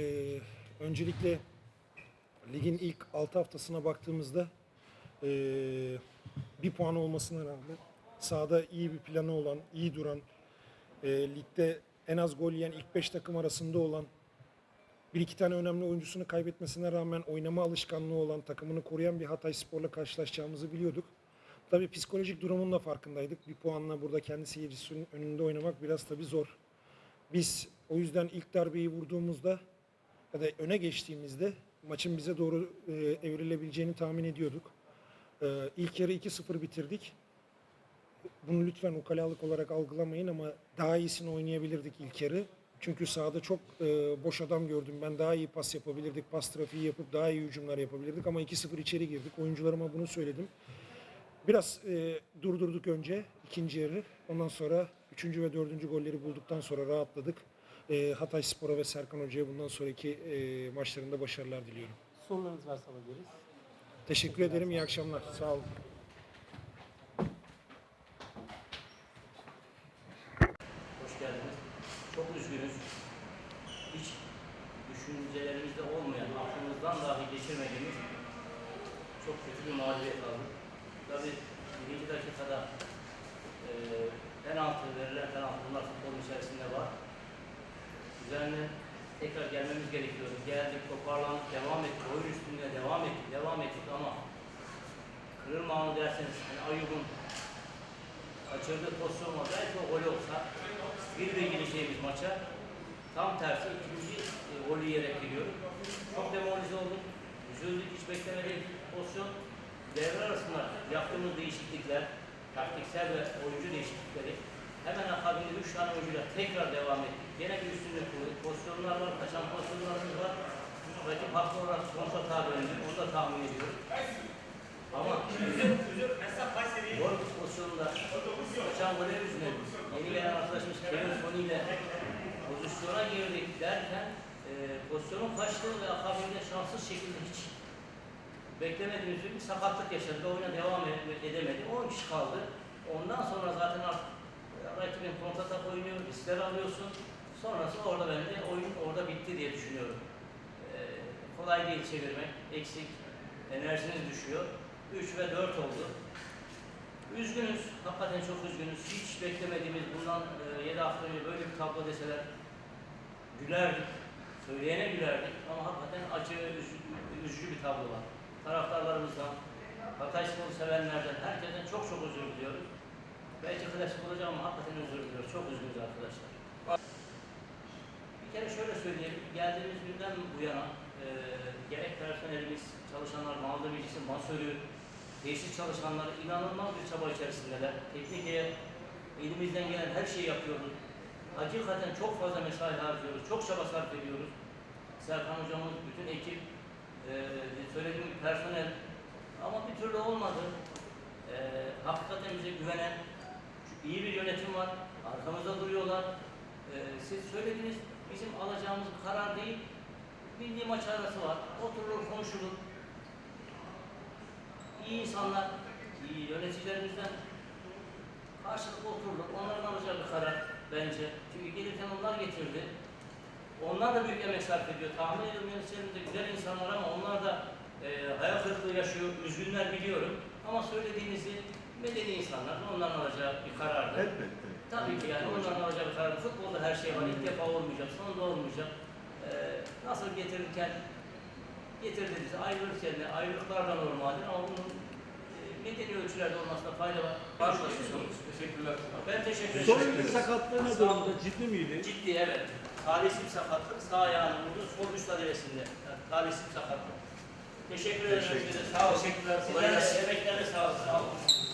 Ee, öncelikle ligin ilk 6 haftasına baktığımızda ee, bir puan olmasına rağmen sahada iyi bir planı olan, iyi duran, ee, ligde en az gol yiyen ilk 5 takım arasında olan bir iki tane önemli oyuncusunu kaybetmesine rağmen oynama alışkanlığı olan, takımını koruyan bir Hatay Spor'la karşılaşacağımızı biliyorduk. Tabii psikolojik durumun da farkındaydık. Bir puanla burada kendi seyircisinin önünde oynamak biraz tabii zor. Biz o yüzden ilk darbeyi vurduğumuzda ya da öne geçtiğimizde maçın bize doğru e, evrilebileceğini tahmin ediyorduk. E, ilk yarı 2-0 bitirdik. Bunu lütfen ukalalık olarak algılamayın ama daha iyisini oynayabilirdik ilk yarı. Çünkü sahada çok e, boş adam gördüm. Ben daha iyi pas yapabilirdik. Pas trafiği yapıp daha iyi hücumlar yapabilirdik ama 2-0 içeri girdik. Oyuncularıma bunu söyledim. Biraz e, durdurduk önce ikinci yarı. Ondan sonra üçüncü ve dördüncü golleri bulduktan sonra rahatladık. E, Hatay Spor'a ve Serkan Hoca'ya bundan sonraki e, maçlarında başarılar diliyorum. Sorularınız varsa alabiliriz. Teşekkür ederim. İyi akşamlar. Sağ olun. Hoş geldiniz. Çok üzgünüz. Hiç düşüncelerimizde olmayan, aklımızdan dahi geçirmediğimiz çok kötü bir mağlubiyet aldık. Tabii birinci dakikada e, penaltı verilen penaltı bunlar futbolun içerisinde var. Üzerine tekrar gelmemiz gerekiyordu. Geldik, toparlandık, devam ettik. Oyun üstünde devam ettik, devam ettik ama kırılma anı derseniz hani Ayub'un kaçırdığı pozisyon. Belki o gol olsa bir de gireceğimiz maça tam tersi ikinci e, golü yiyerek giriyoruz. Çok demoralize olduk. Üzüldük. Hiç beklemediğimiz pozisyon. Devre arasında yaptığımız değişiklikler, taktiksel ve oyuncu değişiklikleri hemen akabinde üç tane oyuncuyla tekrar devam ettik. Gene bir üstünlük kurduk. Pozisyonlar var, kaçan pozisyonlarımız var. Rakip haklı olarak kontra tabi döndü. Onu da tahmin ediyorum. Ama Gol pozisyonunda kaçan goller yüzünden yeni gelen arkadaşımız Kevin Sony ile pozisyona girdik derken e, pozisyonun kaçtığı ve akabinde şanssız şekilde hiç beklemediğimiz bir sakatlık yaşadı. Oyuna devam ed- edemedi. 10 kişi kaldı. Ondan sonra zaten artık riskler alıyorsun. Sonrası orada bende oyun orada bitti diye düşünüyorum. E, kolay değil çevirmek. Eksik, enerjiniz düşüyor. 3 ve 4 oldu. Üzgünüz, hakikaten çok üzgünüz. Hiç beklemediğimiz bundan 7 hafta önce böyle bir tablo deseler gülerdik, söyleyene gülerdik ama hakikaten acı, üzü- üzücü bir tablo var. Taraftarlarımızdan, Hatay Spor'u sevenlerden, herkesten çok çok özür diliyoruz. Belki klasik olacak ama hakikaten özür diliyoruz. Çok üzgünüz arkadaşlar. Bir kere şöyle söyleyeyim, geldiğimiz günden bu yana e, gerek personelimiz, çalışanlar, malzemecisi, masörü, tesis çalışanları inanılmaz bir çaba içerisindeler. Teknikeye elimizden gelen her şeyi yapıyoruz. Hakikaten çok fazla mesai harcıyoruz, çok çaba sarf ediyoruz. Serkan hocamız, bütün ekip, e, söylediğim gibi personel ama bir türlü olmadı. E, hakikaten bize güvenen, iyi bir yönetim var, arkamızda duruyorlar. E, siz söylediğiniz bizim alacağımız karar değil, milli maç arası var. Oturulur, konuşulur. İyi insanlar, iyi yöneticilerimizden karşılıklı oturulur. Onların alacağı bir karar bence. Çünkü gelirken onlar getirdi. Onlar da büyük emek sarf ediyor. Tahmin ediyorum yöneticilerimiz de güzel insanlar ama onlar da e, hayal kırıklığı yaşıyor. Üzgünler biliyorum. Ama söylediğinizi medeni insanlar onların alacağı bir karardı. Elbette. Tabii ki yani onların alacağı bir karar. Futbolda her şey var. İlk defa olmayacak, sonunda olmayacak. Ee, nasıl getirirken getirdiniz, ayrılırken de ayrılıklar da normaldir ama bunun e, medeni ölçülerde olmasına fayda var. Başlıyorsunuz. Teşekkürler. Ben teşekkür ederim. Son bir sakatlığı ne durumda? Ciddi miydi? Ciddi evet. Talihsiz sakatlık. Sağ ayağını vurdu. Sol üst adresinde. Yani, talihsiz sakatlık. Teşekkür ederim. Teşekkür Sağ olun. Teşekkürler. Sizler de emeklerine sağ olun. Sağ olun.